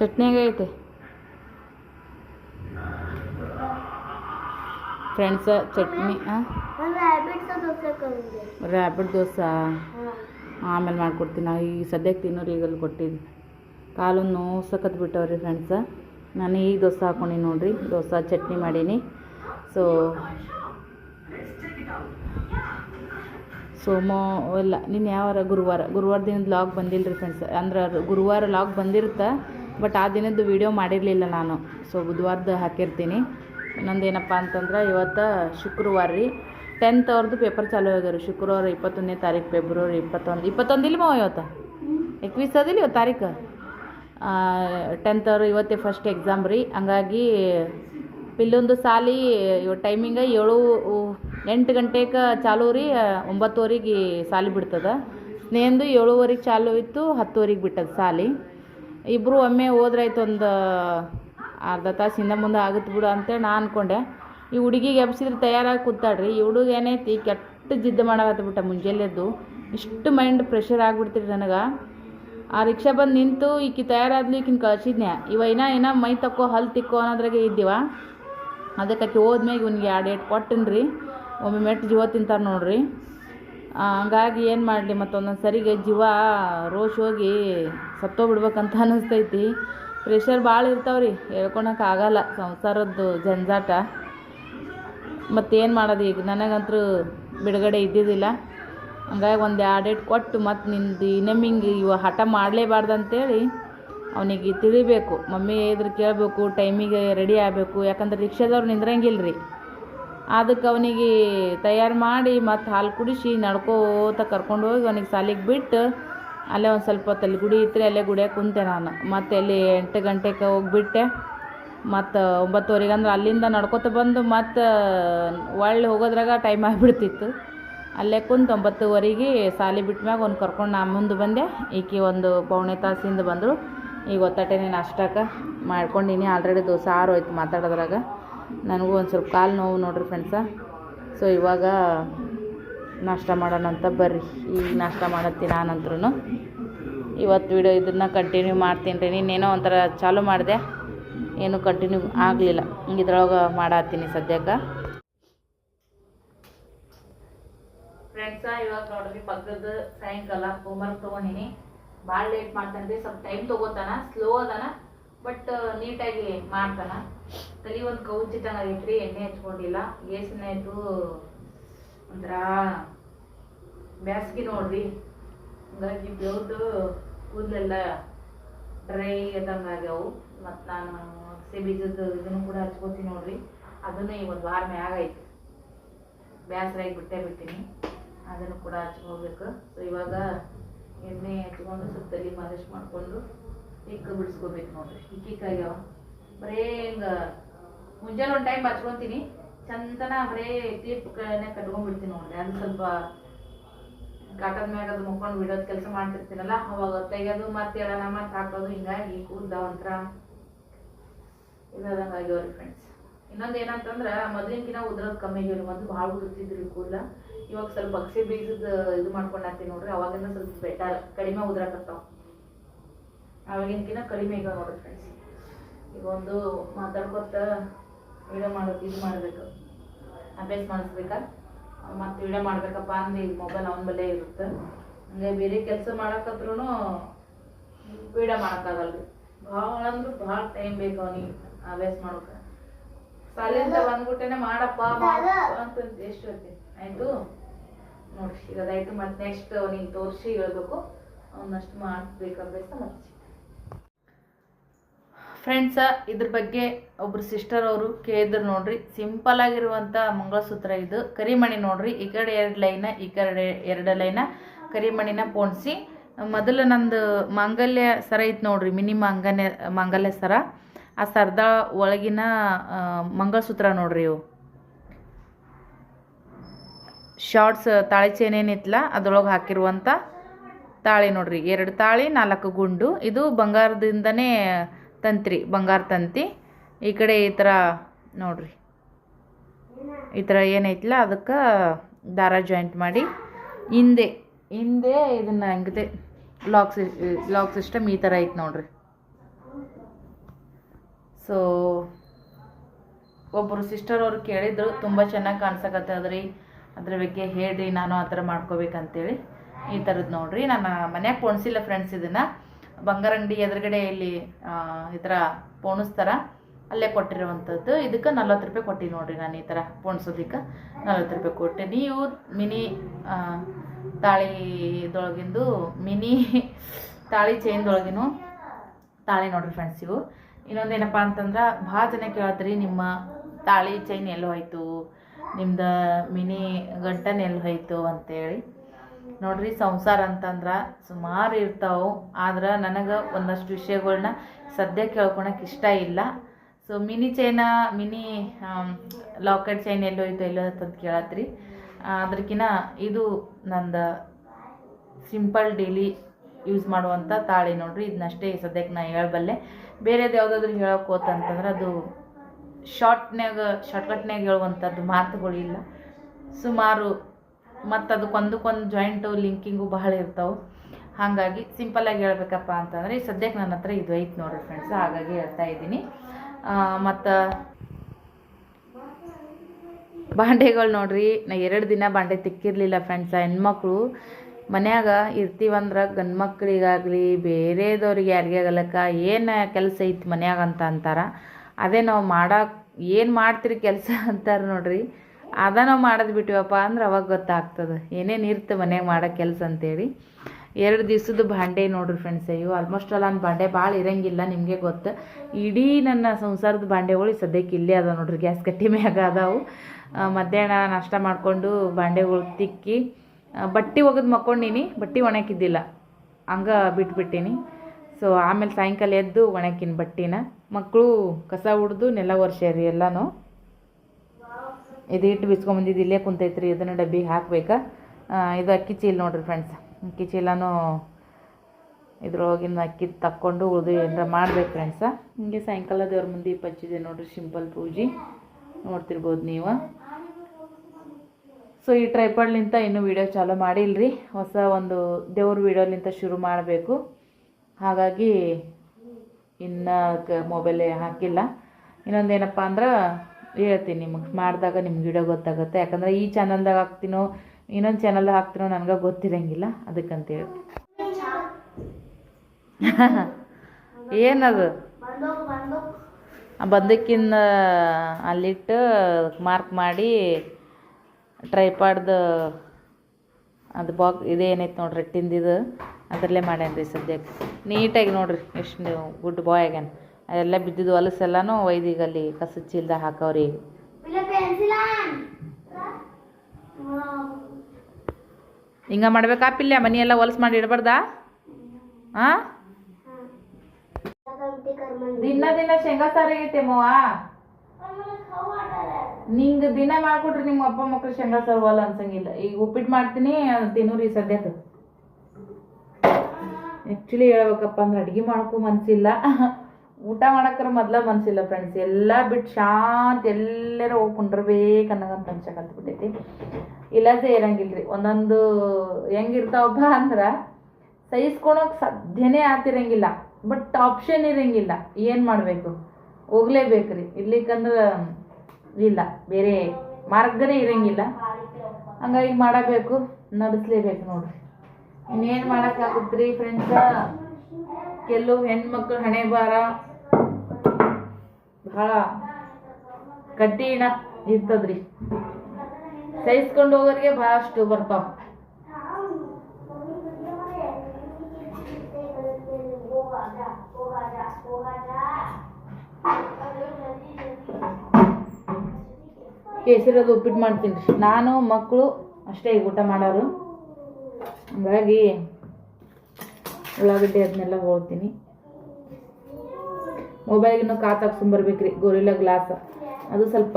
ಚಟ್ನಿ ಹೇಗೈತೆ ಫ್ರೆಂಡ್ಸ ಚಟ್ನಿ ರ್ಯಾಬಿಡ್ ದೋಸೆ ಆಮೇಲೆ ಮಾಡಿಕೊಡ್ತೀನಿ. ನಾವು ಈಗ ಸದ್ಯಕ್ಕೆ ತಿನ್ನೋರು ಈಗಲ್ಲಿ ಕೊಟ್ಟಿದ್ದು ಕಾಲು ನೋವು ಸಖತ್ ಬಿಟ್ಟವ್ರಿ ಫ್ರೆಂಡ್ಸ ನಾನು ಈಗ ದೋಸೆ ಹಾಕೊಂಡಿನಿ ನೋಡ್ರಿ. ದೋಸೆ ಚಟ್ನಿ ಮಾಡೀನಿ. ಸೊ ಸೋಮೋ ಎಲ್ಲ ನೀನು ಯಾವಾರ ಗುರುವಾರ? ಗುರುವಾರ ದಿನದ ಲಾಗ್ ಬಂದಿಲ್ಲ ರೀ ಫ್ರೆಂಡ್ಸ್ ಅಂದ್ರೆ ಗುರುವಾರ ಲಾಗ್ ಬಂದಿರುತ್ತೆ ಬಟ್ ಆ ದಿನದ್ದು ವೀಡಿಯೋ ಮಾಡಿರಲಿಲ್ಲ ನಾನು. ಸೊ ಬುಧವಾರದ ಹಾಕಿರ್ತೀನಿ. ಇನ್ನೊಂದು ಏನಪ್ಪ ಅಂತಂದ್ರೆ ಇವತ್ತು ಶುಕ್ರವಾರ ರೀ. ಟೆಂತ್ ಅವ್ರದ್ದು ಪೇಪರ್ ಚಾಲೂ ಆಗ್ಯಾರ ಶುಕ್ರವಾರ ಇಪ್ಪತ್ತೊಂದನೇ ತಾರೀಕು ಫೆಬ್ರವರಿ ಇಪ್ಪತ್ತೊಂದು ಇಪ್ಪತ್ತೊಂದು ಇಲ್ಲ ಮಾವ ಇವತ್ತು? ಎಕ್ವೀಸ್ ಅದಿಲ್ಲ ಇವತ್ತು ತಾರೀಕು ಟೆಂತ್ ಅವರು ಇವತ್ತೇ ಫಸ್ಟ್ ಎಕ್ಸಾಮ್ ರೀ. ಹಂಗಾಗಿ ಇಲ್ಲೊಂದು ಸಾಲಿ ಟೈಮಿಂಗ ಏಳು ಎಂಟು ಗಂಟೆಗೆ ಚಾಲು ರೀ. ಒಂಬತ್ತುವರೆಗೆ ಸಾಲಿ ಬಿಡ್ತದೆ. ಸ್ನೇಹಂದು ಏಳುವರೆಗೆ ಚಾಲು ಇತ್ತು ಹತ್ತುವರೆಗೆ ಬಿಟ್ಟದ ಸಾಲಿ. ಇಬ್ಬರು ಒಮ್ಮೆ ಹೋದ್ರಾಯ್ತು ಒಂದು ಅರ್ಧ ತಾಸು ಹಿಂದೆ ಮುಂದೆ ಆಗುತ್ತೆ ಬಿಡು ಅಂತೇಳಿ ನಾ ಅಂದ್ಕೊಂಡೆ ಈ ಹುಡುಗಿಗೆ ಎಬ್ಸಿದ್ರೆ ತಯಾರಾಗಿ ಕೂತಾಡ್ರಿ. ಈ ಹುಡುಗ ಏನೈತಿ ಕೆಟ್ಟ ಜಿದ್ದು ಮಾಡಾಕತ್ಬಿಟ್ಟ ಮುಂಜಾನೆದ್ದು. ಇಷ್ಟು ಮೈಂಡ್ ಪ್ರೆಷರ್ ಆಗಿಬಿಡ್ತೀರಿ ನನಗೆ. ಆ ರಿಕ್ಷಾ ಬಂದು ನಿಂತು ಈಕಿ ತಯಾರಾದ್ಲು ಈಕಿನ ಕಳ್ಸಿದ್ನ್ಯಾ. ಇವ ಇನ್ನ ಏನ ಮೈ ತಕ್ಕೋ, ಹಲ್ ತಿಕ್ಕೋ ಅನ್ನೋದ್ರಾಗೆ ಇದ್ದೀವ. ಅದಕ್ಕೆ ಹೋದ್ಮೇಲೆ ಹೋದ್ಮ್ಯಾಗ ಇವ್ನಿಗೆ ಎರಡು ಏಟ್ ರೀ ಒಮ್ಮೆ ಮೆಟ್ಟು ಜೀವ ತಿಂತಾರೆ ನೋಡ್ರಿ. ಹಂಗಾಗಿ ಏನು ಮಾಡಲಿ ಮತ್ತೊಂದೊಂದು ಸರಿಗೆ ಜೀವ ರೋಷ್ ಹೋಗಿ ಸತ್ತೋಗ್ಬಿಡ್ಬೇಕಂತ ಅನ್ನಿಸ್ತೈತಿ ಪ್ರೆಷರ್ ಭಾಳ ಇರ್ತಾವ್ರಿ ಹೇಳ್ಕೊಳಕ್ಕೆ ಆಗಲ್ಲ ಸಂಸಾರದ್ದು ಜಂಜಾಟ. ಮತ್ತೇನು ಮಾಡೋದು ಈಗ? ನನಗಂತೂ ಬಿಡುಗಡೆ ಇದ್ದಿದ್ದಿಲ್ಲ ಹಂಗಾಗಿ ಒಂದು ಎರಡು ಕೊಟ್ಟು ಮತ್ತು ನಿಂದು ಇನ್ನೊಮ್ಮೆ ಹಿಂಗೆ ಇವ ಹಠ ಮಾಡಲೇಬಾರ್ದು ಅಂತೇಳಿ ಅವನಿಗೆ ತಿಳಿಬೇಕು. ಮಮ್ಮಿ ಇದ್ರ ಕೇಳಬೇಕು, ಟೈಮಿಗೆ ರೆಡಿ ಆಗಬೇಕು. ಯಾಕಂದ್ರೆ ರಿಕ್ಷಾದವ್ರು ನಿಂದ್ರಂಗಿಲ್ಲ ರೀ ಅದಕ್ಕೆ ಅವನಿಗೆ ತಯಾರು ಮಾಡಿ ಮತ್ತು ಹಾಲು ಕುಡಿಸಿ ನಡ್ಕೋತ ಕರ್ಕೊಂಡು ಹೋಗಿ ಅವನಿಗೆ ಸಾಲಿಗೆ ಬಿಟ್ಟು ಅಲ್ಲೇ ಒಂದು ಸ್ವಲ್ಪ ಹೊತ್ತು ಅಲ್ಲಿ ಗುಡಿ ಇತ್ತು ಅಲ್ಲೇ ಗುಡಿಯಾಗ ಕುಂತೆ ನಾನು. ಮತ್ತೆ ಅಲ್ಲಿ ಎಂಟು ಗಂಟೆಗೆ ಹೋಗ್ಬಿಟ್ಟೆ. ಮತ್ತು ಒಂಬತ್ತುವರೆಗೆ ಅಂದ್ರೆ ಅಲ್ಲಿಂದ ನಡ್ಕೊತ ಬಂದು ಮತ್ತು ಒಳ್ಳೆ ಹೋಗೋದ್ರಾಗ ಟೈಮ್ ಆಗಿಬಿಡ್ತಿತ್ತು. ಅಲ್ಲೇ ಕುಂತು ಒಂಬತ್ತುವರೆಗೆ ಸಾಲಿ ಬಿಟ್ಟ ಮ್ಯಾಗ ಒಂದು ಕರ್ಕೊಂಡು ನಾ ಮುಂದೆ ಬಂದೆ. ಈಕೆ ಒಂದು ಪೌಣೆ ತಾಸಿಂದ ಬಂದರು ಈಗ ಒತ್ತಟೇನೇ ನಾಷ್ಟಕ್ಕೆ ಮಾಡ್ಕೊಂಡಿನಿ. ಆಲ್ರೆಡಿ ದೋಸೆ ಆರು ಹೋಯ್ತು ಮಾತಾಡೋದ್ರಾಗ. ನನಗೂ ಒಂದು ಸ್ವಲ್ಪ ಕಾಲು ನೋವು ನೋಡ್ರಿ ಫ್ರೆಂಡ್ಸ ಸೊ ಇವಾಗ ನಾಷ್ಟ ಮಾಡೋಣ ಅಂತ ಬರ್ರಿ. ಈಗ ನಾಷ್ಟ ಮಾಡತ್ತೀನಿ ನಾನಂತ್ರೂ ಇವತ್ತು ವಿಡಿಯೋ ಇದನ್ನು ಕಂಟಿನ್ಯೂ ಮಾಡ್ತೀನಿ ರೀ. ನೀನೇನೋ ಒಂಥರ ಚಾಲು ಮಾಡಿದೆ. ಏನು ಕಂಟಿನ್ಯೂ ಆಗಲಿಲ್ಲ. ಇದ್ರೊಳಗೆ ಮಾಡತ್ತೀನಿ ಸದ್ಯಕ್ಕೆ. ಫ್ರೆಂಡ್ಸ ಇವಾಗ ನೋಡ್ರಿ ಪಕ್ಕದ ಸಾಯಂಕಾಲ ಹೋಮ್ವರ್ಕ್ ತೊಗೊಂಡಿನಿ. ಭಾಳ ಲೇಟ್ ಮಾಡ್ತಾನೆ ಸ್ವಲ್ಪ ಟೈಮ್ ತೊಗೋತಾನ ಸ್ಲೋ ಅದಾನ ಬಟ್ ನೀಟಾಗಿ ಮಾಡ್ತಾನ. ತಲೆ ಒಂದು ಕೌಚಿತನ ಐತ್ರಿ, ಎಣ್ಣೆ ಹಚ್ಕೊಂಡಿಲ್ಲ. ಗೇಸನ್ನ ಆಯ್ತು ಒಂಥರ ಬ್ಯಾಸ್ಗಿ ನೋಡ್ರಿ. ಹಂಗಾಗಿ ಬೆವ್ದು ಕೂದಲೆಲ್ಲ ಡ್ರೈ ಆದಂಗೆ ಆಗ್ಯಾವು. ಮತ್ತು ನಾನು ಅಗಸೆ ಬೀಜದ ಇದನ್ನು ಕೂಡ ಹಚ್ಕೋತೀನಿ ನೋಡ್ರಿ. ಅದನ್ನು ಈ ಒಂದು ವಾರ ಮ್ಯಾಗ ಐತಿ ಬೇಸರಾಗಿ ಬಿಟ್ಟೇ ಬಿಡ್ತೀನಿ ಅದನ್ನು ಕೂಡ ಹಚ್ಕೋಬೇಕು. ಸೊ ಇವಾಗ ಎಣ್ಣೆ ಹಚ್ಕೊಂಡು ಸ್ವಲ್ಪ ತಲೆ ಮಾಲಿಶ್ ಮಾಡಿಕೊಂಡು ಇಕ್ಕ ಬಿಡಿಸ್ಕೋಬೇಕು ನೋಡ್ರಿ. ಇಕ್ಕಿಕ್ಕಾಗ್ಯಾವ ಬರೇ ಹಿಂಗೆ ಮುಂಜಾನೆ ಒಂದು ಟೈಮ್ ಹಚ್ಕೊತೀನಿ. ಚಂದನ ಬರೇ ಕ್ಲಿಪ್ಗಳನ್ನೇ ಕಟ್ಕೊಂಡ್ಬಿಡ್ತೀನಿ ನೋಡ್ರಿ. ಅದು ಸ್ವಲ್ಪ ಕಾಟದ ಮ್ಯಾಗ ಅದು ಮುಕ್ಕೊಂಡು ಬಿಡೋದು ಕೆಲಸ ಮಾಡ್ತಿರ್ತೀನಲ್ಲ, ಅವಾಗ ತೆಗೆಯೋದು ಮತ್ತೆ ಎಳನ ಮತ್ತೆ ಹಾಕೋದು, ಹಿಂಗಾಗಿ ಕೂದ್ದ ಒಂಥರ ಇದಾದಂಗೆ ಆಗ್ಯಾವ್ರಿ ಫ್ರೆಂಡ್ಸ್ ಇನ್ನೊಂದು ಏನಂತಂದ್ರೆ ಮೊದಲಿನಕಿನ ಉದ್ರೋದು ಕಮ್ಮಿ ಆಗ್ಯಾವ್ರಿ, ಮೊದಲು ಭಾಳ ಉದುರ್ತಿದ್ರಿ ಕೂದಲ ಇವಾಗ ಸ್ವಲ್ಪ ಅಕ್ಷಿ ಬೀಜದ ಇದು ಮಾಡ್ಕೊಂಡು ಹಾಕ್ತೀನಿ ನೋಡ್ರಿ, ಅವಾಗಿಂದ ಸ್ವಲ್ಪ ಬೆಟರ್ ಕಡಿಮೆ ಉದ್ರಾಕತ್ತಾವ. ಅವಾಗಿನಕಿನ ಕಡಿಮೆ ಆಗ್ಯಾವ ನೋಡ್ರಿ ಫ್ರೆಂಡ್ಸ್ ಈಗ ಒಂದು ಮಾತಾಡ್ಕೊತ ವಿಡಿಯೋ ಮಾಡೋದು ಇದು ಮಾಡಬೇಕು. ಅಭ್ಯಾಸ ಮಾಡಿಸ್ಬೇಕಾ? ಮತ್ತು ವಿಡಿಯೋ ಮಾಡಬೇಕಪ್ಪ ಅಂದ್ರೆ ಈಗ ಮೊಬೈಲ್ ಅವನ ಬಲ್ಲೇ ಇರುತ್ತೆ. ಹಂಗೆ ಬೇರೆ ಕೆಲಸ ಮಾಡಕತ್ರೂ ವಿಡಿಯೋ ಮಾಡೋಕ್ಕಾಗಲ್ರಿ. ಭಾಳ ಅಂದ್ರೆ ಭಾಳ ಟೈಮ್ ಬೇಕು ಅವನಿಗೆ ಅಭ್ಯಾಸ ಮಾಡೋಕೆ. ಸಾಲಿಂದ ಬಂದ್ಬಿಟ್ಟೆನೆ ಮಾಡಪ್ಪ ಅಂತ ಎಷ್ಟು ಆಯಿತು? ನೋಡಿ ಅದಾಯ್ತು. ಮತ್ತೆ ನೆಕ್ಸ್ಟ್ ಅವನಿಗೆ ತೋರಿಸಿ ಹೇಳ್ಬೇಕು. ಅವನಷ್ಟು ಮಾಡಿಸ್ಬೇಕು ಅಭ್ಯಾಸ, ಮತ್ತೆ ಫ್ರೆಂಡ್ಸ ಇದ್ರ ಬಗ್ಗೆ ಒಬ್ರು ಸಿಸ್ಟರ್ ಅವರು ಕೇಳಿದ್ರು ನೋಡ್ರಿ. ಸಿಂಪಲ್ ಆಗಿರುವಂಥ ಮಂಗಳಸೂತ್ರ ಇದು. ಕರಿಮಣಿ ನೋಡ್ರಿ. ಈ ಕಡೆ ಎರಡು ಲೈನ ಈ ಕಡೆ ಎರಡು ಲೈನ ಕರಿಮಣಿನ ಪೋಣಿಸಿ. ಮೊದಲು ನಂದು ಮಾಂಗಲ್ಯ ಸರ ಇತ್ತು ನೋಡ್ರಿ. ಮಿನಿ ಮಾಂಗಲ್ಯ ಮಾಂಗಲ್ಯ ಸರ. ಆ ಸರದ ಒಳಗಿನ ಮಂಗಳಸೂತ್ರ ನೋಡ್ರಿ ಇವು. ಶಾರ್ಟ್ಸ್ ತಾಳಿ ಚೈನ್ ಏನಿತ್ತಲ್ಲ ಅದ್ರೊಳಗೆ ಹಾಕಿರುವಂಥ ತಾಳಿ ನೋಡ್ರಿ. ಎರಡು ತಾಳಿ, ನಾಲ್ಕು ಗುಂಡು. ಇದು ಬಂಗಾರದಿಂದನೇ ತಂತ್ರಿ, ಬಂಗಾರ ತಂತಿ. ಈ ಕಡೆ ಈ ಥರ ನೋಡ್ರಿ. ಈ ಥರ ಏನೈತಿಲ್ಲ, ಅದಕ್ಕೆ ದಾರ ಜಾಯಿಂಟ್ ಮಾಡಿ. ಹಿಂದೆ ಹಿಂದೆ ಇದನ್ನು ಹಂಗಿದೆ ಲಾಕ್ ಸಿ ಲಾಕ್ ಸಿಸ್ಟಮ್ ಈ ಥರ ಐತೆ ನೋಡ್ರಿ. ಸೊ ಒಬ್ಬರು ಸಿಸ್ಟರ್ ಅವರು ಕೇಳಿದರು, ತುಂಬ ಚೆನ್ನಾಗಿ ಕಾಣಿಸಕತ್ತದ್ರಿ ಅದ್ರ. ಬಗ್ಗೆ ಹೇಳ್ರಿ, ನಾನು ಆ ಥರ ಮಾಡ್ಕೋಬೇಕಂತೇಳಿ. ಈ ಥರದ್ದು ನೋಡ್ರಿ ನಾನು ಮನ್ಯಾಗ ಪೋಣಿಸಿಲ್ಲ ಫ್ರೆಂಡ್ಸ್ ಇದನ್ನು. ಬಂಗಾರ ಅಂಗಡಿ ಎದುರುಗಡೆ ಇಲ್ಲಿ ಈ ಥರ ಪೋಣಿಸ್ತಾರ ಅಲ್ಲೇ ಕೊಟ್ಟಿರುವಂಥದ್ದು ಇದಕ್ಕೆ ನಲ್ವತ್ತು ರೂಪಾಯಿ ಕೊಟ್ಟಿ ನೋಡ್ರಿ ನಾನು ಈ ಥರ ಪೋಣಿಸೋದಕ್ಕೆ ನಲ್ವತ್ತು ರೂಪಾಯಿ ಕೊಟ್ಟೆ ನೀವು ಮಿನಿ ತಾಳಿದೊಳಗಿಂದು ಮಿನಿ ತಾಳಿ ಚೈನ್ದೊಳಗಿನೂ ತಾಳಿ ನೋಡ್ರಿ ಫ್ರೆಂಡ್ಸ್ ಇವು. ಇನ್ನೊಂದು ಏನಪ್ಪ ಅಂತಂದ್ರೆ ಭಾಳ ಜನ ಕೇಳತ್ರಿ, ನಿಮ್ಮ ತಾಳಿ ಚೈನ್ ಎಲ್ಲಿ ಹೋಯ್ತು, ನಿಮ್ದು ಮಿನಿ ಗಂಟನ್ ಎಲ್ಲಿ ಹೋಯ್ತು ಅಂತೇಳಿ. ನೋಡ್ರಿ ಸಂಸಾರ ಅಂತಂದ್ರೆ ಸುಮಾರು ಇರ್ತಾವೆ, ಆದ್ರೆ ನನಗೆ ಒಂದಷ್ಟು ವಿಷಯಗಳನ್ನ ಸದ್ಯ ಕೇಳ್ಕೊಳಕ್ಕೆ ಇಷ್ಟ ಇಲ್ಲ. So mini chain mini locket chain ಎಲ್ಲೋಯ್ತು ಎಲ್ಲೋ ಅಂತ ಕೇಳತ್ರಿ. ಅದಕ್ಕಿಂತ ಇದು ನಂದು ಸಿಂಪಲ್ ಡೈಲಿ ಯೂಸ್ ಮಾಡುವಂಥ ತಾಳಿ ನೋಡ್ರಿ. ಇದನ್ನಷ್ಟೇ ಸದ್ಯಕ್ಕೆ ನಾ ಹೇಳಬಲ್ಲೆ. ಬೇರೆದು ಯಾವುದಾದ್ರೂ ಹೇಳೋಕೆ ಹೋತಂತಂದ್ರೆ ಅದು ಶಾರ್ಟ್ನ್ಯಾಗ ಶಾರ್ಟ್ಕಟ್ನ್ಯಾಗ ಹೇಳುವಂಥದ್ದು ಮಾತುಗಳಿಲ್ಲ. ಸುಮಾರು ಮತ್ತು ಅದಕ್ಕೊಂದಕ್ಕೊಂದು ಜಾಯಿಂಟು ಲಿಂಕಿಂಗು ಬಹಳ ಇರ್ತಾವೆ. ಹಾಗಾಗಿ ಸಿಂಪಲ್ಲಾಗಿ ಹೇಳ್ಬೇಕಪ್ಪ ಅಂತಂದರೆ ಸದ್ಯಕ್ಕೆ ನನ್ನ ಹತ್ರ ಇದು ಐತೆ ನೋಡಿರಿ ಫ್ರೆಂಡ್ಸ್ ಹಾಗಾಗಿ ಹೇಳ್ತಾ ಇದ್ದೀನಿ. ಮತ್ತು ಬಾಂಡೆಗಳು ನೋಡ್ರಿ, ನಾ ಎರಡು ದಿನ ಬಾಂಡೆ ತಿಕ್ಕಿರಲಿಲ್ಲ ಫ್ರೆಂಡ್ಸ ಹೆಣ್ಮಕ್ಳು. ಮನ್ಯಾಗ ಇರ್ತೀವಂದ್ರೆ ಗಂಡು ಮಕ್ಕಳಿಗಾಗಲಿ ಬೇರೆದವ್ರಿಗೆ ಯಾರಿಗೆ ಆಗಲಕ್ಕ ಏನು ಕೆಲಸ ಐತಿ ಮನ್ಯಾಗ ಅಂತ ಅಂತಾರ. ಅದೇ ನಾವು ಮಾಡೋ ಏನು ಮಾಡ್ತೀರಿ ಕೆಲಸ ಅಂತಾರೆ ನೋಡ್ರಿ. ಅದ ನಾವು ಮಾಡೋದು ಬಿಟ್ಟಿವಪ್ಪ ಅಂದ್ರೆ ಅವಾಗ ಗೊತ್ತಾಗ್ತದೆ. ಏನೇನು ಇರ್ತ ಮನೆಗೆ ಮಾಡೋ ಕೆಲಸ ಅಂತೇಳಿ. ಎರಡು ದಿವ್ಸದ ಬಾಂಡೆ ನೋಡ್ರಿ ಫ್ರೆಂಡ್ಸ್ ಅಯ್ಯೋ ಆಲ್ಮೋಸ್ಟ್ ಅಲ್ಲ ನನ್ನ ಬಾಂಡೆ ಭಾಳ ಇರಂಗಿಲ್ಲ ನಿಮಗೆ ಗೊತ್ತು. ಇಡೀ ನನ್ನ ಸಂಸಾರದ ಬಾಂಡೆಗಳು ಸದ್ಯಕ್ಕೆ ಇಲ್ಲೇ ಅದಾವ ನೋಡ್ರಿ, ಗ್ಯಾಸ್ ಕಟ್ಟಿ ಮ್ಯಾಗ ಅದಾವು. ಮಧ್ಯಾಹ್ನ ನಾಷ್ಟ ಮಾಡಿಕೊಂಡು ಬಾಂಡೆಗಳು ತಿಕ್ಕಿ ಬಟ್ಟೆ ಒಗೆದು ಮಕ್ಕೊಂಡೀನಿ, ಬಟ್ಟೆ ಒಣಕಿದ್ದಿಲ್ಲ ಹಂಗ ಬಿಟ್ಬಿಟ್ಟಿನಿ. ಸೊ ಆಮೇಲೆ ಸಾಯಂಕಾಲ ಎದ್ದು ಒಣಕಿನ ಬಟ್ಟಿನ. ಮಕ್ಕಳು ಕಸ ಹುಡ್ದು ನೆಲ ಒರ್ಸ್ಯಾರಿ ಎಲ್ಲನೂ. ಇದು ಇಟ್ಟು ಬಿಸ್ಕೊಂಬಂದಿದ್ದು ಇಲ್ಲೇ ರೀ ಇದನ್ನು ಡಬ್ಬಿಗೆ ಹಾಕ್ಬೇಕು. ಇದು ಅಕ್ಕಿ ಚೀಲ ನೋಡ್ರಿ ಫ್ರೆಂಡ್ಸ್ ಅಕ್ಕಿ ಚೀಲನೂ ಇದ್ರೊಳಗಿನ ಅಕ್ಕಿ ತಕ್ಕೊಂಡು ಉಳಿದು ಏನಾರ ಮಾಡ್ಬೇಕು ಫ್ರೆಂಡ್ಸ ಹಿಂಗೆ ಸಾಯಂಕಾಲ ದೇವ್ರ ಮುಂದೆ ಪಚ್ಚಿದೆ ನೋಡ್ರಿ ಸಿಂಪಲ್ ಪೂಜೆ. ನೋಡ್ತಿರ್ಬೋದು ನೀವು. ಸೊ ಈ ಟ್ರೈಪಾಡ್ಲಿಂತ ಇನ್ನೂ ವಿಡಿಯೋ ಚಾಲೂ ಮಾಡಿಲ್ರಿ. ಹೊಸ ಒಂದು ದೇವ್ರ ವೀಡಿಯೋಲಿಂತ ಶುರು ಮಾಡಬೇಕು. ಹಾಗಾಗಿ ಇನ್ನು ಕ ಮೊಬೈಲೇ ಹಾಕಿಲ್ಲ. ಇನ್ನೊಂದೇನಪ್ಪ ಅಂದ್ರೆ ಹೇಳ್ತೀನಿ, ನಿಮಗೆ ಮಾಡಿದಾಗ ನಿಮ್ಗೆ ವಿಡಿಯೋ ಗೊತ್ತಾಗುತ್ತೆ. ಯಾಕಂದ್ರೆ ಈ ಚಾನಲ್ದಾಗ ಹಾಕ್ತೀನೋ, ಇನ್ನೊಂದು ಚಾನಲ್ದಾಗ ಹಾಕ್ತೀನೋ ನನಗೆ ಗೊತ್ತಿರಂಗಿಲ್ಲ. ಅದಕ್ಕಂತೇಳಿ. ಏನದು? ಬಂದಕ್ಕಿಂದ ಅಲ್ಲಿಟ್ಟು ಮಾರ್ಕ್ ಮಾಡಿ ಟ್ರೈಪಾಡ್ದು ಅದು ಬಾಕ್ ಇದೇನೈತೆ ನೋಡ್ರಿ, ಟಿಂದಿದು. ಅದರಲ್ಲೇ ಮಾಡ್ಯಾನ ರೀ ಸದ್ಯಕ್ಕೆ. ನೀಟಾಗಿ ನೋಡ್ರಿ, ಎಷ್ಟು ಗುಡ್ ಬಾಯ್ ಆಗ್ಯಾನ. ಅದೆಲ್ಲ ಬಿದ್ದಿದ್ದು ಹೊಲಸೆಲ್ಲನೂ ಒಯ್ದು ಈಗ ಅಲ್ಲಿ ಕಸ ಚೀಲ್ದಾಗ ಹಾಕವ್ರಿ ಹಿಂಗ ಮಾಡ್ಬೇಕಾ ಪಿಲ್ಯ? ಮನಿ ಎಲ್ಲ ಹೊಲಸು ಮಾಡಿ ಇಡಬಾರ್ದಾ? ಹಾಂ ದಿನ ದಿನ ಶೇಂಗಾ ಸಾರಾಗೈತೆ ಮವ್ವ. ನಿಂಗ್ ದಿನ ಮಾಡ್ಕೊಟ್ರಿ ನಿಮ್ಮ ಅಪ್ಪ ಮಕ್ಳು ಶೇಂಗಾ ಸಾರು ಹೊಲ ಅನ್ಸಂಗಿಲ್ಲ. ಈಗ ಉಪ್ಪಿಟ್ಟು ಮಾಡ್ತೀನಿ ಅದು ತಿನ್ನೂರಿ ಸದ್ಯಕ್ಕೆ ಆ್ಯಕ್ಚುಲಿ ಹೇಳ್ಬೇಕಪ್ಪ ಅಂದ್ರೆ ಅಡ್ಗೆ ಮಾಡ್ಕೊ ಮನ್ಸಿಲ್ಲ ಊಟ ಮಾಡಕ್ಕರ ಮೊದ್ಲ ಮನ್ಸಿಲ್ಲ ಫ್ರೆಂಡ್ಸ್ ಎಲ್ಲ ಬಿಟ್ಟು ಶಾಂತ ಎಲ್ಲರೂ ಹೋಗಿ ಕುಂಡ್ರಬೇಕು ಅನ್ನೋದಂತ ಅನ್ಸಕತ್ಬಿಟ್ಟೈತಿ ಇಲ್ಲದೇ ಇರಂಗಿಲ್ರಿ. ಒಂದೊಂದು ಹೆಂಗಿರ್ತಾವಪ್ಪ ಅಂದ್ರೆ ಸಹಿಸ್ಕೊಳಕ್ ಸಾಧ್ಯನೇ ಆತಿರಂಗಿಲ್ಲ. ಬಟ್ ಆಪ್ಷನ್ ಇರಂಗಿಲ್ಲ. ಏನು ಮಾಡಬೇಕು? ಹೋಗ್ಲೇಬೇಕ್ರಿ. ಇರ್ಲಿಕ್ಕಂದ್ರೆ ಇಲ್ಲ. ಬೇರೆ ಮಾರ್ಗನೇ ಇರಂಗಿಲ್ಲ. ಹಂಗಾಗಿ ಮಾಡಬೇಕು. ನಡೆಸ್ಲೇಬೇಕು ನೋಡ್ರಿ. ಇನ್ನೇನು ಮಾಡೋಕ್ಕಾಗುತ್ರಿ ಫ್ರೆಂಡ್ಸ ಕೆಲವು ಹೆಣ್ಮಕ್ಳು ಹಣೆ ಬಾರ ಬಹಳ ಕಠಿಣ ಇರ್ತದ್ರಿ. ಸಹಿಸ್ಕೊಂಡು ಹೋಗೋರಿಗೆ ಬಹಳಷ್ಟು ಬರ್ತಾವ. ಕೇಸರಿದು ಉಪ್ಪಿಟ್ಟು ಮಾಡ್ತೀನಿ ನಾನು, ಮಕ್ಕಳು ಅಷ್ಟೇ ಊಟ ಮಾಡೋರು. ಹಂಗಾಗಿ ಉಳ್ಳಾಗಡ್ಡಿ ಅದನ್ನೆಲ್ಲ ಹೋಳ್ತೀನಿ. ಮೊಬೈಲ್ಗಿನ್ನೂ ಕಾತು ಹಾಕ್ಸ್ಕೊಂಬರ್ಬೇಕ್ರಿ ಗೊರಿಲ್ಲ ಗ್ಲಾಸ್ ಅದು ಸ್ವಲ್ಪ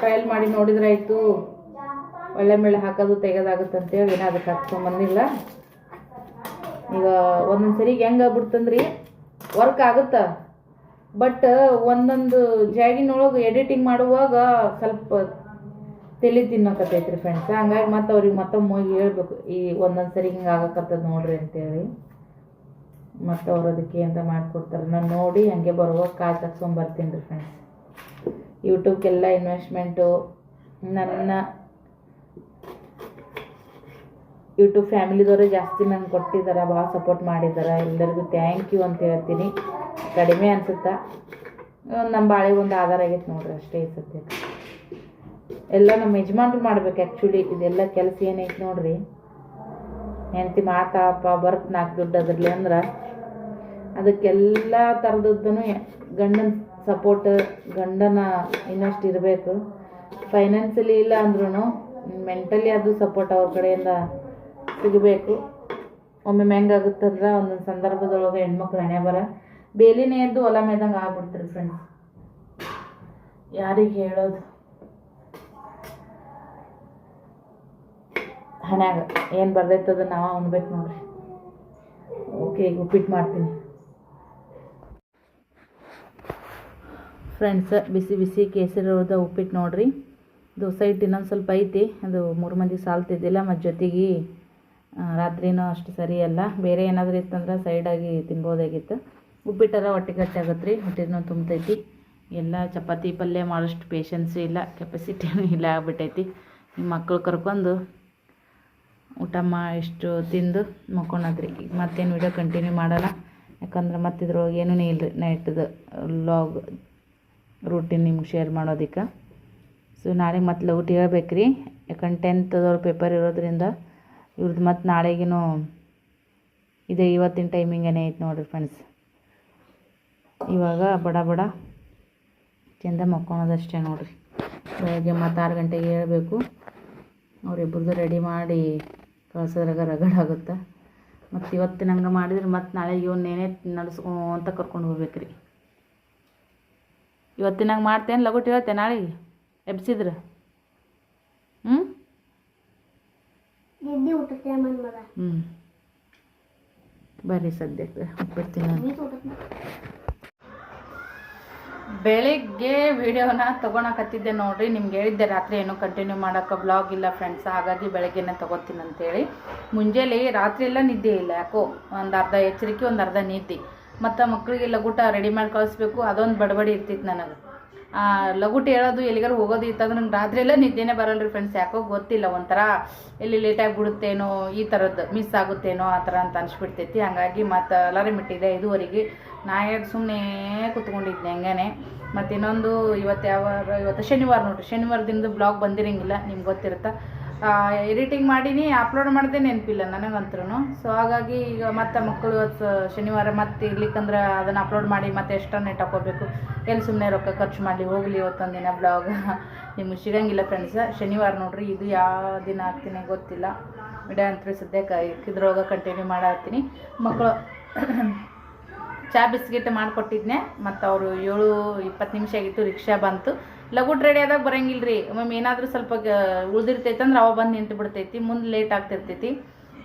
ಟ್ರಯಲ್ ಮಾಡಿ ನೋಡಿದ್ರೆ ಆಯಿತು. ಒಳ್ಳೆ ಮೇಳೆ ಹಾಕೋದು ತೆಗೆದಾಗುತ್ತಂತೇಳಿ ಏನೋ ಅದಕ್ಕೆ ಹಾಕ್ಸ್ಕೊಂಬಂದಿಲ್ಲ ಈಗ ಒಂದೊಂದು ಸರಿ ಹೆಂಗೆ ಆಗ್ಬಿಡ್ತಂದ್ರಿ? ವರ್ಕ್ ಆಗುತ್ತೆ. ಬಟ್ ಒಂದೊಂದು ಜಾಗಿನೊಳಗೆ ಎಡಿಟಿಂಗ್ ಮಾಡುವಾಗ ಸ್ವಲ್ಪ ತಲೆ ತಿನ್ನೋಕತ್ತೈತ್ರಿ ಫ್ರೆಂಡ್ಸ್ ಹಂಗಾಗಿ ಮತ್ತೆ ಅವ್ರಿಗೆ ಮತ್ತೊಮ್ಮೆ ಹೋಗಿ ಹೇಳ್ಬೇಕು, ಈ ಒಂದೊಂದು ಸರಿ ಹಿಂಗೆ ಆಗಕತ್ತದ ನೋಡ್ರಿ ಅಂತೇಳಿ ಮತ್ತು ಅವ್ರು ಅದಕ್ಕೆ ಅಂತ ಮಾಡಿಕೊಡ್ತಾರೆ? ನಾನು ನೋಡಿ ಹಂಗೆ ಬರುವಾಗ ಕಾಸು ಹಾಕ್ಸ್ಕೊಂಬರ್ತೀನಿ ರೀ ಫ್ರೆಂಡ್ಸ್ ಯೂಟ್ಯೂಬ್ಗೆಲ್ಲ ಇನ್ವೆಸ್ಟ್ಮೆಂಟು ನನ್ನ ಯೂಟ್ಯೂಬ್ ಫ್ಯಾಮಿಲಿದವರು ಜಾಸ್ತಿ ನಂಗೆ ಕೊಟ್ಟಿದ್ದಾರೆ ಭಾಳ ಸಪೋರ್ಟ್ ಮಾಡಿದ್ದಾರೆ ಎಲ್ಲರಿಗೂ ಥ್ಯಾಂಕ್ ಯು ಅಂತ ಹೇಳ್ತೀನಿ. ಕಡಿಮೆ ಅನ್ಸುತ್ತಾ. ನಮ್ಮ ಬಾಳೆಗೆ ಒಂದು ಆಧಾರ ಆಗೈತೆ ನೋಡ್ರಿ ಅಷ್ಟೇ ಈ ಎಲ್ಲ ನಮ್ಮ ಯಜಮಾನ್ರು ಮಾಡ್ಬೇಕು ಆ್ಯಕ್ಚುಲಿ ಇದೆಲ್ಲ ಕೆಲಸ ಏನೈತೆ ನೋಡ್ರಿ. ಹೆಂಡತಿ ಮಾತಾಪ ಬರ್ತ್ ನಾಲ್ಕು ದುಡ್ಡು ಅದ್ರಲ್ಲಿ ಅಂದ್ರೆ ಅದಕ್ಕೆಲ್ಲ ಥರದ್ದನ್ನು ಗಂಡನ ಸಪೋರ್ಟ್ ಗಂಡನ ಇನ್ನಷ್ಟು ಇರಬೇಕು. ಫೈನಾನ್ಸಲಿ ಇಲ್ಲ ಅಂದ್ರೂ ಮೆಂಟಲಿ ಅದು ಸಪೋರ್ಟ್ ಅವ್ರ ಕಡೆಯಿಂದ ಸಿಗಬೇಕು. ಒಮ್ಮೆ ಹೆಂಗಾಗುತ್ತಂದ್ರೆ ಒಂದೊಂದು ಸಂದರ್ಭದೊಳಗೆ ಹೆಣ್ಮಕ್ಳು ಹಣೆ ಬರ. ಬೇಲಿನೇ ಎದ್ದು ಹೊಲ ಮೇದಂಗೆ ಆಗ್ಬಿಡ್ತಾರೆ ಫ್ರೆಂಡ್ಸ್ ಯಾರಿಗೆ ಹೇಳೋದು? ಹಣ್ಯಾಗ ಏನು ಬರ್ದೈತೆ ಅದು ನಾವು ಉಣ್ಬೇಕು ನೋಡ್ರಿ. ಓಕೆ ಈಗ ಉಪ್ಪಿಟ್ಟು ಮಾಡ್ತೀನಿ. ಫ್ರೆಂಡ್ಸ್, ಬಿಸಿ ಬಿಸಿ ಕೇಸರಿದ ಉಪ್ಪಿಟ್ಟು ನೋಡ್ರಿ. ದೋಸೆ ಹಿಟ್ಟು ಇನ್ನೊಂದು ಸ್ವಲ್ಪ ಐತಿ. ಅದು ಮೂರು ಮಂದಿ ಸಾಲ್ತಿದ್ದಿಲ್ಲ ಮತ್ತು ಜೊತೆಗೆ ರಾತ್ರಿನೂ ಅಷ್ಟು ಸರಿ ಅಲ್ಲ. ಬೇರೆ ಏನಾದರೂ ಇತ್ತಂದ್ರೆ ಸೈಡಾಗಿ ತಿನ್ಬೋದಾಗಿತ್ತು. ಉಪ್ಪಿಟ್ಟರ ಹೊಟ್ಟೆ ಗಟ್ಟಿ ಆಗತ್ತೆ ರೀ ಹೊಟ್ಟೆನೂ ತುಂಬತೈತಿ. ಎಲ್ಲ ಚಪಾತಿ ಪಲ್ಯ ಮಾಡೋಷ್ಟು ಪೇಷನ್ಸು ಇಲ್ಲ ಕೆಪಾಸಿಟಿನೂ ಇಲ್ಲ ಆಗ್ಬಿಟ್ಟೈತಿ. ಈ ಮಕ್ಕಳು ಕರ್ಕೊಂಡು ಊಟ ಮಾ ಇಷ್ಟು ತಿಂದು ಮಕ್ಕೊಳದ್ರಿ ಈಗ ಮತ್ತೇನು ವಿಡಿಯೋ ಕಂಟಿನ್ಯೂ ಮಾಡೋಲ್ಲ. ಯಾಕಂದ್ರೆ ಮತ್ತಿದ್ರೊಳಗೆ ಏನೂ ಇಲ್ಲ ನೈಟ್ದು ಲಾಗ್ ರೂಟೀನ್ ನಿಮ್ಗೆ ಶೇರ್ ಮಾಡೋದಕ್ಕೆ. ಸೊ ನಾಳೆಗೆ ಮತ್ತೆ ಲೌಟ್ ಹೇಳ್ಬೇಕು ರೀ ಯಾಕಂದ್ರೆ ಟೆಂತ್ದವ್ರ ಪೇಪರ್ ಇರೋದ್ರಿಂದ ಇವ್ರದ್ದು ಮತ್ತು ನಾಳೆಗೇನು ಇದೆ ಇವತ್ತಿನ ಟೈಮಿಂಗೇನೆ ಐತೆ ನೋಡಿರಿ ಫ್ರೆಂಡ್ಸ್ ಇವಾಗ ಬಡ ಬಡ ಚೆಂದ ಮಕ್ಕೊಳೋದಷ್ಟೇ ನೋಡಿರಿ. ಬೆಳಗ್ಗೆ ಮತ್ತು ಆರು ಗಂಟೆಗೆ ಹೇಳಬೇಕು. ಅವ್ರಿಬ್ರದ್ದು ರೆಡಿ ಮಾಡಿ ಕಳ್ಸೋದ್ರಾಗ ರಗಡ್ ಆಗುತ್ತೆ? ಮತ್ತು ಇವತ್ತಿನ ಹಂಗೆ ಮಾಡಿದ್ರೆ ಮತ್ತು ನಾಳೆ ಇವನ್ನೇನೇ ನಡೆಸ್ಕೊಂತ ಕರ್ಕೊಂಡು ಹೋಗ್ಬೇಕು ರೀ ಇವತ್ತಿನಂಗೆ ಮಾಡ್ತೇನೆ ಲಗುಟ್ ಹೇಳ್ತೆ ನಾಳೆಗೆ? ಎಬ್ಸಿದ್ರೆ? ಹ್ಞೂ ಹ್ಞೂ ಬರ್ರಿ ಸದ್ಯಕ್ಕೆ ಬಿಡ್ತೀನಿ ಬೆಳಿಗ್ಗೆ ವಿಡಿಯೋನ ತೊಗೊಳಕತ್ತಿದ್ದೆ ನೋಡ್ರಿ ನಿಮ್ಗೆ ಹೇಳಿದ್ದೆ ರಾತ್ರಿ ಏನು ಕಂಟಿನ್ಯೂ ಮಾಡೋಕ್ಕೆ ಬ್ಲಾಗ್ ಇಲ್ಲ ಫ್ರೆಂಡ್ಸ್ ಹಾಗಾಗಿ ಬೆಳಗ್ಗೆನೆ ತೊಗೋತೀನಿ ಅಂತೇಳಿ. ಮುಂಜಾನೆ ರಾತ್ರಿ ಎಲ್ಲ ನಿದ್ದೆ ಇಲ್ಲ ಯಾಕೋ ಒಂದು ಅರ್ಧ ಎಚ್ಚರಿಕೆ ಒಂದು ಅರ್ಧ ನಿದ್ದೆ. ಮತ್ತು ಮಕ್ಕಳಿಗೆ ಲಗುಟ ರೆಡಿ ಮಾಡಿ ಕಳಿಸ್ಬೇಕು ಅದೊಂದು ಬಡಬಡಿ ಇರ್ತಿತ್ತು ನನಗೆ. ಆ, ಲಗುಟ್ ಹೇಳೋದು ಎಲ್ಲಿಗಾರು ಹೋಗೋದು ಇತ್ತಂದ್ರೆ ನಂಗೆ ರಾತ್ರಿ ಎಲ್ಲ ನಿದ್ದೆನೇ ಬರಲ್ಲ ರೀ ಫ್ರೆಂಡ್ಸ್ ಯಾಕೋ ಗೊತ್ತಿಲ್ಲ ಒಂಥರ ಎಲ್ಲಿ ಲೇಟಾಗಿ ಬಿಡುತ್ತೇನೋ ಈ ಥರದ್ದು ಮಿಸ್ ಆಗುತ್ತೇನೋ ಆ ಥರ ಅಂತ ಅನಿಸ್ಬಿಡ್ತೈತಿ. ಹಂಗಾಗಿ ಮತ್ತು ಅಲಾರಮ್ ಮಿಟ್ಟಿದೆ ಇದುವರೆಗೆ. ನಾ ಯಾಕೆ ಸುಮ್ಮನೆ ಕೂತ್ಕೊಂಡಿದ್ದೆ ಹಂಗೇನೆ. ಮತ್ತು ಇನ್ನೊಂದು ಇವತ್ತು ಯಾವ ಇವತ್ತು ಶನಿವಾರ ನೋಡ್ರಿ ಶನಿವಾರದಿಂದ ಬ್ಲಾಗ್ ಬಂದಿರಂಗಿಲ್ಲ ನಿಮ್ಗೆ ಗೊತ್ತಿರುತ್ತಾ? ಎಡಿಟಿಂಗ್ ಮಾಡೀನಿ ಅಪ್ಲೋಡ್ ಮಾಡಿದೆ ನೆನಪಿಲ್ಲ ನನಗಂತ್ರೂ ಸೊ ಹಾಗಾಗಿ ಈಗ ಮತ್ತೆ ಮಕ್ಕಳು ಶನಿವಾರ ಮತ್ತೆ ಇರ್ಲಿಕ್ಕಂದ್ರೆ ಅದನ್ನು ಅಪ್ಲೋಡ್ ಮಾಡಿ ಮತ್ತೆ ಎಷ್ಟೋ ನೆಟ್ ಹಾಕೋಬೇಕು. ಎಲ್ಲಿ ಸುಮ್ಮನೆ ರೊಕ್ಕ ಖರ್ಚು ಮಾಡಲಿ, ಹೋಗಲಿ ಇವತ್ತೊಂದಿನ ಬ್ಲಾಗ್ ನಿಮ್ಗೆ ಸಿಗಂಗಿಲ್ಲ ಫ್ರೆಂಡ್ಸ್ ಶನಿವಾರ ನೋಡ್ರಿ, ಇದು ಯಾವ ದಿನ ಆಗ್ತೀನಿ ಗೊತ್ತಿಲ್ಲ. ಬಿಡ ಅಂತೂ ಸದ್ಯಕ್ಕೆ ಇದ್ರೊಳಗೆ ಕಂಟಿನ್ಯೂ ಮಾಡತ್ತೀನಿ. ಮಕ್ಕಳು ಚಾ ಬಿಸ್ಕಿಟ್ ಮಾಡಿಕೊಟ್ಟಿದ್ನೆ, ಮತ್ತು ಅವರು ಏಳು ಇಪ್ಪತ್ತು ನಿಮಿಷ ಆಗಿತ್ತು, ರಿಕ್ಷಾ ಬಂತು. ಲಗುಟ್ ರೆಡಿ ಆದಾಗ ಬರಂಗಿಲ್ಲ ರೀ ಒಮ್ಮೆ ಏನಾದರೂ ಸ್ವಲ್ಪ ಉಳ್ದಿರ್ತೈತೆ ಅಂದ್ರೆ ಅವ ಬಂದು ನಿಂತು ಬಿಡ್ತೈತಿ, ಮುಂದೆ ಲೇಟ್ ಆಗ್ತಿರ್ತೈತಿ.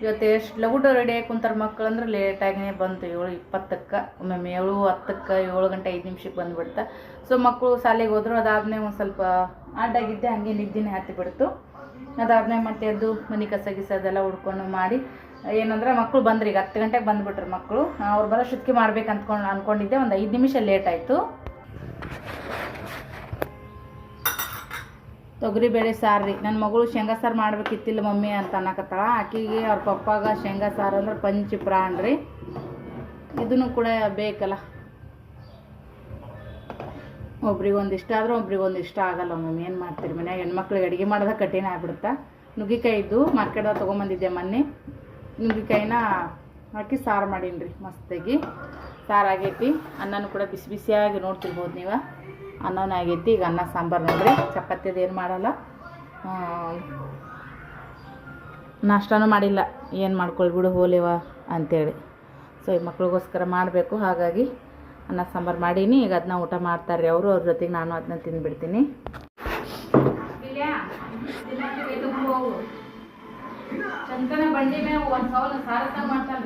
ಇವತ್ತು ಎಷ್ಟು ಲಗುಟ್ ರೆಡಿ ಆಗಿ ಕುಂತಾರ ಮಕ್ಕಳು ಅಂದ್ರೆ ಲೇಟಾಗಿನೇ ಬಂತು, ಏಳು ಇಪ್ಪತ್ತಕ್ಕೆ, ಒಮ್ಮೊಮ್ಮೆ ಏಳು ಹತ್ತಕ್ಕೆ, ಏಳು ಗಂಟೆ ಐದು ನಿಮಿಷಕ್ಕೆ ಬಂದುಬಿಡ್ತಾ. ಸೊ ಮಕ್ಕಳು ಶಾಲೆಗೆ ಹೋದ್ರು ಅದಾದ್ಮೇಲೆ ಒಂದು ಸ್ವಲ್ಪ ಅಡ್ಡಾಗಿದ್ದೆ ಹಾಗೆ ನಿದ್ದೆನೇ ಹತ್ತಿ ಬಿಡ್ತು. ಮತ್ತೆ ಎದ್ದು ಮನೆ ಕಸ ಗಿಸ ಅದೆಲ್ಲ ಉಡ್ಕೊಂಡು ಮಾಡಿ, ಏನಂದ್ರೆ ಮಕ್ಕಳು ಬಂದ್ರಿ ಈಗ ಹತ್ತು ಗಂಟೆಗೆ ಬಂದುಬಿಟ್ರು ಮಕ್ಕಳು ಅವ್ರು ಬರೋ ಶುದ್ಧಿ ಮಾಡ್ಬೇಕು ಅಂದ್ಕೊಂಡು ಅಂದ್ಕೊಂಡಿದ್ದೆ ಒಂದು ಐದು ನಿಮಿಷ ಲೇಟ್ ಆಯಿತು. ತೊಗರಿಬೇಳೆ ಸಾರು ರೀ ನನ್ನ ಮಗಳು ಶೇಂಗಾ ಸಾರು ಮಾಡ್ಬೇಕಿತ್ತಿಲ್ಲ ಮಮ್ಮಿ ಅಂತ ಅನ್ನಕತ್ತಾಳ. ಆಕಿಗೆ ಅವ್ರ ಪಪ್ಪಾಗ ಶೇಂಗಾ ಸಾರು ಅಂದ್ರೆ ಪಂಚ ಪ್ರಾಣ ರೀ. ಇದನ್ನು ಕೂಡ ಬೇಕಲ್ಲ. ಒಬ್ರಿಗೆ ಒಂದಿಷ್ಟ ಇಷ್ಟ ಆದ್ರೆ ಒಬ್ರಿಗೆ ಒಂದು ಇಷ್ಟ ಆಗಲ್ಲ ಮಮ್ಮಿ. ಏನು ಮಾಡ್ತೀರಿ ಮನ್ಯಾಗ? ಹೆಣ್ಮಕ್ಳಿಗೆ ಅಡುಗೆ ಮಾಡೋದ ಕಠಿಣ ಆಗ್ಬಿಡುತ್ತಾ? ನುಗ್ಗಿಕಾಯಿ ಇದ್ದು ಮಾರ್ಕೆಟ್ದಾಗ ತೊಗೊಂಬಂದಿದ್ದೆ ಮೊನ್ನೆ. ನುಗ್ಗಿಕಾಯಿನ ಹಾಕಿ ಸಾರು ಮಾಡೀನಿ ರೀ ಮಸ್ತಾಗಿ ಸಾರಾಗೈತಿ ಅನ್ನನೂ ಕೂಡ ಬಿಸಿ ಬಿಸಿಯಾಗಿ ನೋಡ್ತಿರ್ಬೋದು ನೀವು. ಅನ್ನನೂ ಆಗೈತಿ, ಈಗ ಅನ್ನ ಸಾಂಬಾರು ನೋಡ್ರಿ. ಚಪಾತಿದು ಏನು ಮಾಡಲ್ಲ. ನಾಷ್ಟನೂ ಮಾಡಿಲ್ಲ. ಏನು ಮಾಡ್ಕೊಳ್ಬಿಡು ಹೋಲಿವ ಅಂತೇಳಿ. ಸೊ ಈ ಮಕ್ಳಿಗೋಸ್ಕರ ಮಾಡಬೇಕು. ಹಾಗಾಗಿ ಅನ್ನ ಸಾಂಬಾರು ಮಾಡೀನಿ. ಈಗ ಅದನ್ನ ಊಟ ಮಾಡ್ತಾರೆ ಅವರು. ಅವ್ರ ಜೊತೆಗೆ ನಾನು ಅದನ್ನ ತಿಂದುಬಿಡ್ತೀನಿ. ಬಂಡಿ ಮೇಲೆ ಒಂದು ಮಾಡ್ತಾನೆ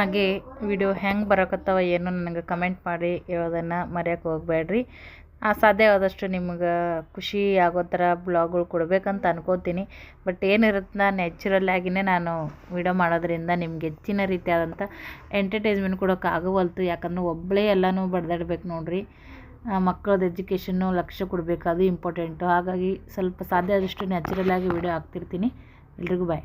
ಹಾಗೆ ವಿಡಿಯೋ ಹೆಂಗೆ ಬರೋಕತ್ತವ ಏನು ನನಗೆ ಕಮೆಂಟ್ ಮಾಡಿ ಹೇಳೋದನ್ನು ಮರೆಯೋಕೆ ಹೋಗ್ಬೇಡ್ರಿ. ಆ ಸಾಧ್ಯ ಆದಷ್ಟು ನಿಮ್ಗೆ ಖುಷಿ ಆಗೋ ಥರ ಬ್ಲಾಗ್ಗಳು ಕೊಡಬೇಕಂತ ಅನ್ಕೋತೀನಿ. ಬಟ್ ಏನಿರುತ್ತೆ ನ್ಯಾಚುರಲ್ ಆಗಿನೇ ನಾನು ವಿಡಿಯೋ ಮಾಡೋದ್ರಿಂದ ನಿಮ್ಗೆ ಹೆಚ್ಚಿನ ರೀತಿಯಾದಂಥ ಎಂಟರ್ಟೈನ್ಮೆಂಟ್ ಕೊಡೋಕೆ ಆಗವಲ್ತು. ಯಾಕಂದ್ರೆ ಒಬ್ಬಳೇ ಎಲ್ಲನೂ ಬಡ್ದಾಡ್ಬೇಕು ನೋಡ್ರಿ. ಮಕ್ಕಳದ್ದು ಎಜುಕೇಷನ್ನು ಲಕ್ಷ್ಯ ಕೊಡಬೇಕು, ಅದು ಇಂಪಾರ್ಟೆಂಟು ಹಾಗಾಗಿ ಸ್ವಲ್ಪ ಸಾಧ್ಯ ಆದಷ್ಟು ನ್ಯಾಚುರಲ್ ಆಗಿ ವಿಡಿಯೋ ಹಾಕ್ತಿರ್ತೀನಿ. ಎಲ್ರಿಗೂ ಬಾಯ್